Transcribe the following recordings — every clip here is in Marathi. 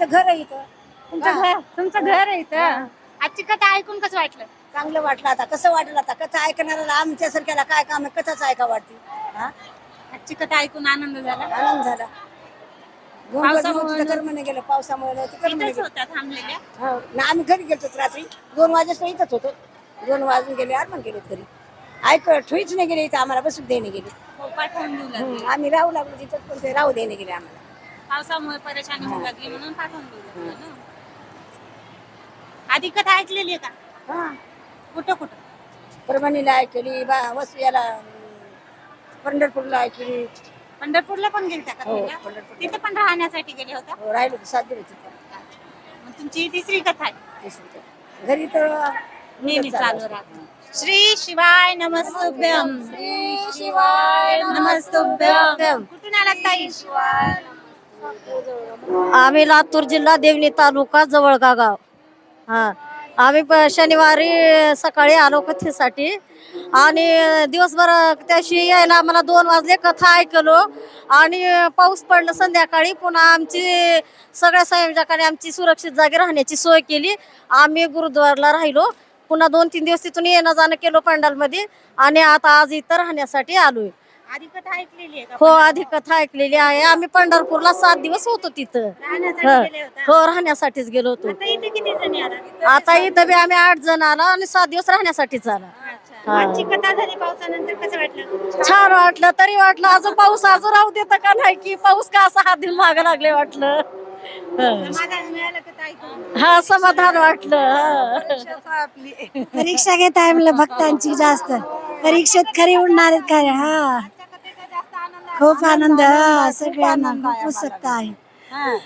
तुमचं घर आहे इथं. तुमचं घर तुमचं घर आहे इथं. आजची कथा ऐकून कसं वाटलं? चांगलं वाटलं आता. कसं वाटलं आता? कथा ऐकणाऱ्याला आमच्यासारख्याला काय काम आहे? कथाच ऐका वाटते. हा? आजची कथा ऐकून आनंद झाला? आनंद झाला. पावसामुळे- कर्मने गेलं. पावसामुळे नाही तर कर्मने इथंच गेलं. होत्या थांबलेल्या? हो. ना आम्ही घरी गेलो रात्री. दोन वाजेपर्यंत इथंच होतो. दोन वाजून गेले आठ पण गेलो घरी. ऐक ठोईच नाही गेले इथं. आम्हाला बसून देणे गेले. हो, पाठवून देऊ लागले हम्म, आम्ही राहू लागलो तिथं पण ते राहू देणे गेले आम्हाला. पावसामुळे परेशानी होऊ लागली म्हणून पाठवून ना. आधी कथा ऐकलेली आहे का? हा. कुठं कुठं? परभणीला ऐकली बा वसू याला अं, पंढरपूरला ऐकली. पंढरपूरला पण गेलत्या का हो, तुम्ही? पंढरपूरला. तिथे पण राहण्यासाठी गेले होता? हो, राहिलो होतो, सात दिवस तिथं. मग तुमची ही तिसरी कथा आहे. घरी तर नेहमी चालू राहत. श्री शिवाय नमस्तुभ्यम श्री शिवाय नमस्तुभ्यम कुठून आलात ताई? आम्ही लातूर जिल्हा देवणी तालुका जवळगा गाव. हा. आम्ही प- शनिवारी सकाळी आलो कथेसाठी. आणि दिवसभर त्याशी यायला आम्हाला दोन वाजले कथा ऐकलो. आणि पाऊस पडलं संध्याकाळी पुन्हा आमची सगळ्या संयोजकांनी आमची सुरक्षित जागी राहण्याची सोय केली. आम्ही गुरुद्वारला राहिलो. पुन्हा दोन तीन दिवस तिथून येणं जाणं केलो पंडालमध्ये. आणि आता आज इथं राहण्यासाठी आलोय. आधी कथा ऐकलेली आहे का? हो आधी कथा ऐकलेली आहे. आम्ही पंढरपूरला सात दिवस होतो तिथं. राहण्यासाठी ह. गेले होता? हो राहण्यासाठीच गेलो होतो. आता इथे किती जणी आला? आता इथं बी आम्ही आठ जण आलो आणि सात दिवस राहण्यासाठीच आला. अच्छा. आजची कथा झाली पावसानंतर कसं वाटलं? छान वाटलं तरी वाटलं अजून पाऊस अजून राहू देतं का नाही की पाऊस का असा हात देऊन मागे लागले वाटलं. ह. समाधान मिळालं कथा ऐकून हा समाधान वाटलं ह. परीक्षा घेत आहे म्हणलं भक्तांची जास्त. परीक्षेत खरी उडणार आहेत काय हा आजच्या कथेचा जास्त आनंद आहे. खूप आनंद हा सगळ्यांना खूप उत्सुकता आहे.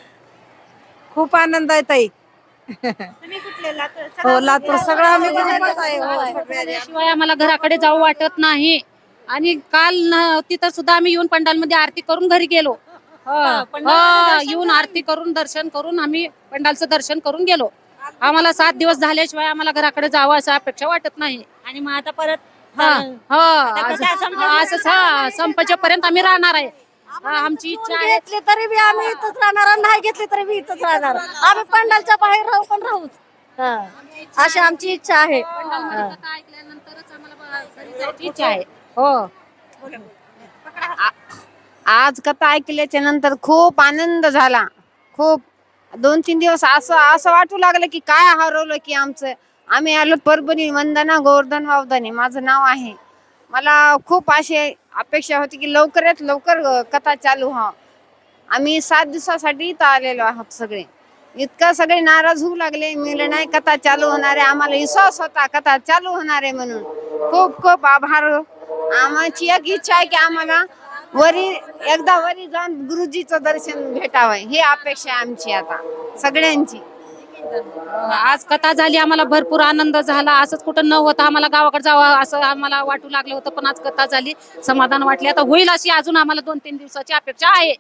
खूप आनंद आहे ताई. तुम्ही कुठले? लातूर? हो लातूर सगळं आम्ही आहे. हो. शिवाय आम्हाला घराकडे जाऊ वाटत नाही. आणि काल न- तिथं सुद्धा आम्ही येऊन पंडालमध्ये आरती करून घरी गेलो. हो, हो, येऊन आरती करून दर्शन करून आम्ही पंडालचं दर्शन करून गेलो. आम्हाला सात दिवस झाल्याशिवाय आम्हाला घराकडे जावं असं अपेक्षा वाटत नाही. आणि मग आता परत हा हा आता असं- कथा संपली. असंच संपेपर्यंत आम्ही राहणार आहे. हा, आमची इच्छा आहे. घेतली तरी बी आम्ही इथंच राहणार आणि नाही घेतली तरी बी इथंच राहणार. आम्ही पंडालच्या बाहेर राहू पण राहूच. हा. अशी आमची इच्छा आहे. पंडालमध्ये कथा ऐकल्यानंतरच आम्हाला ब- घरी जायची इच्छा आहे. हो. आज कथा ऐकल्याच्या नंतर खूप आनंद झाला. खूप दोन तीन दिवस असं असं वाटू लागलं की काय हरवलं की आमचं आम्ही आलो परभणी वंदना गोवर्धन वावदाने. माझं नाव आहे. मला खूप अशी अपेक्षा होती की लवकरात लवकर कथा चालू व्हा आम्ही सात दिवसासाठी इथं आलेलो आहोत सगळे. इतका सगळे नाराज होऊ लागले. मिळले नाही कथा चालू होणार आहे. आम्हाला विश्वास होता कथा चालू होणार आहे म्हणून. खूप खूप आभार. आम्हाची एक इच्छा आहे की आम्हाला वरी एकदा वरी जाऊन गुरुजीचं दर्शन भेटावं. ही अपेक्षा आहे आमची आता सगळ्यांची. आज कथा झाली आम्हाला भरपूर आनंद झाला. असंच कुठं न होता आम्हाला गावाकडे जावं असं आम्हाला वाटू लागलं होतं पण आज कथा झाली समाधान वाटले. आता होईल अशी अजून आम्हाला दोन तीन दिवसाची अपेक्षा आहे.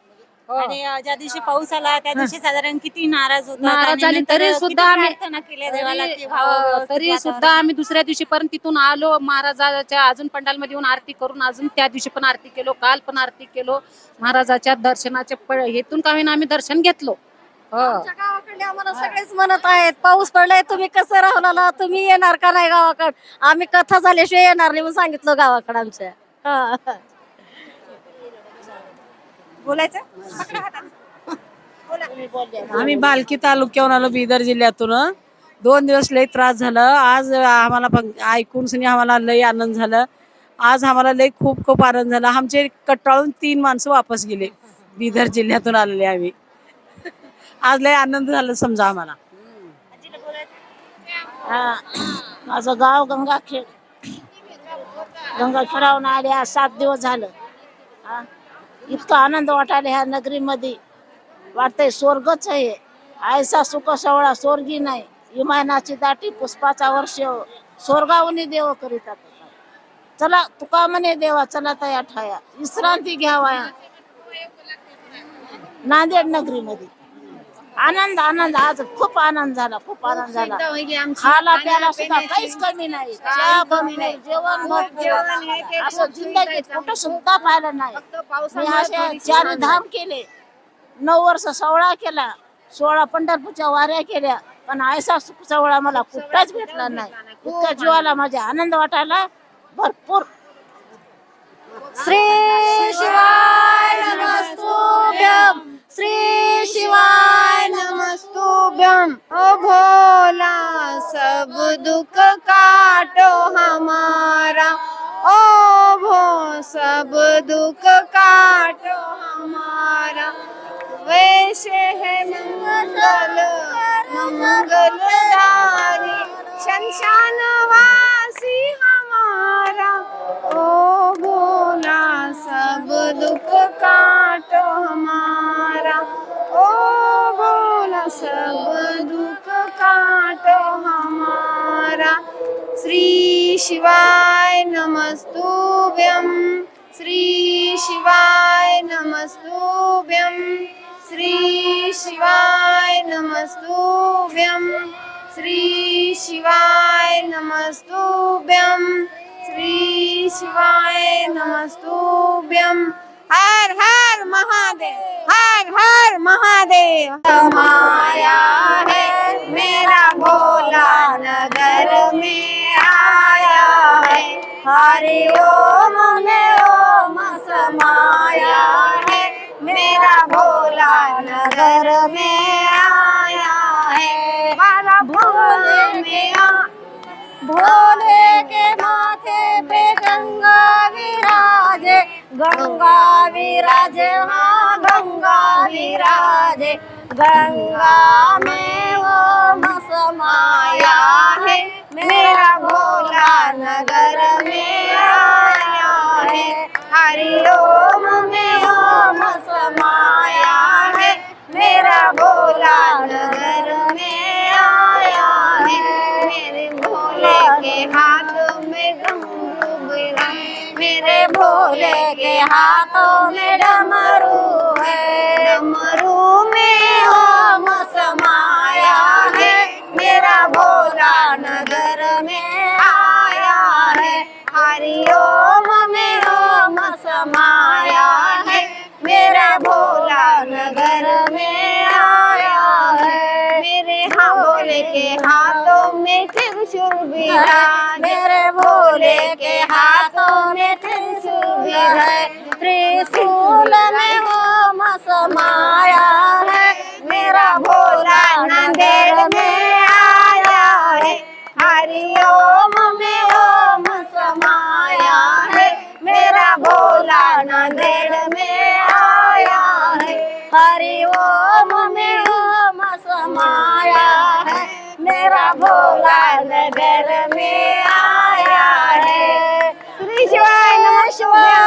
आणि अं, ज्या दिवशी पाऊस आला त्या दिवशी साधारण किती नाराज होता नाराज झाली तरी सुद्धा आम्ही तरी. सुद्धा आम्ही दुसऱ्या दिवशी पर्यंत तिथून आलो. महाराजाच्या अजून पंडालमध्ये येऊन आरती करून अजून त्या दिवशी पण आरती केलो काल पण आरती केलो. महाराजाच्या दर्शनाच्या हेतून का होईना आम्ही दर्शन घेतलो. हो आमच्या गावाकडले आम्हाला सगळेच म्हणत आहेत पाऊस पडलाय तुम्ही कसं राहला तुम्ही येणार का नाही गावाकडे? आम्ही कथा झाल्याशिवाय येणार नाही म्हणून सांगितलं गावाकडे आमच्या. हा. बोलायचं? पकडा हातात. आम्ही बालकी तालुक्याहून आलो बिदर जिल्ह्यातून. दोन दिवस लय त्रास झाला. आज आम्हाला पण ऐकून सनी आम्हाला लय आनंद झाला. आज आम्हाला लय खूप खूप आनंद झाला. आमचे कटाळून तीन माणसं वापस गेले. बिदर जिल्ह्यातून आलेले आम्ही. आज लय आनंद झाला समजा आम्हाला. हा. माझं गाव गंगाखेड. गंगाखेडावरून आले आज सात दिवस झालं. हा. इतका आनंद वाटायला ह्या नगरीमध्ये. वाटतंय स्वर्गच आहे. आयसा सुख सवळा स्वर्गी नाही. इमानाची दाटी पुष्पाचा वर्ष. स्वर्गावनी देव करीतात चला तुका म्हणे देवा चला तया ठाया. विश्रांती घ्यावा. नांदेड नगरीमध्ये. आनंद आनंद. आज खूप आनंद झाला खूप आनंद झाला. खाला प्याला सुद्धा काहीच कमी नाही. चहा भरपूर जेवण भरपूर. असं जिंदगीत कुठं सुद्धा पाहिलं नाही. मी असे चार धाम केले. नऊ वर्ष सोहळा केला. सोळा पंढरपूरच्या वाऱ्या केल्या. पण आयसा सुख सोहळा मला कुठलाच भेटला नाही. इतका जीवाला माझ्या आनंद वाटायला भरपूर. श्री शिवाय! शिवाय नमस्तुभ्यम श्री शिवाय नमस्तुभ्यम श्री शिवाय नमस्तुभ्यम श्री शिवाय नमस्तुभ्यम श्री शिवाय नमस्तुभ्यम हर हर महादेव हर हर महादेव। माया हरि ओम में ओम समाया है। मेरा भोला नगर में आया है। बाला भोले में आ भोले के माथे पे गंगा विराजे। गंगा विराजे हाँ गंगा विराजे। गंगा में वो समाया लाल घर में आया है मेरे भोले के हाथ में डमरू मेरे भोले के हाथ में त्रिशूल मेरे भोले के हाथों में त्रिशूल है त्रिशूल में वो मसमाया है मेरा भोला नंदेड़ में आया है हरि ओम में ओम समाया है मेरा भोला नंदेड़ में आया है हरि ओम में ओम समाया है मेरा भोला नगर में आया है श्री शिवाय नमः शिवाय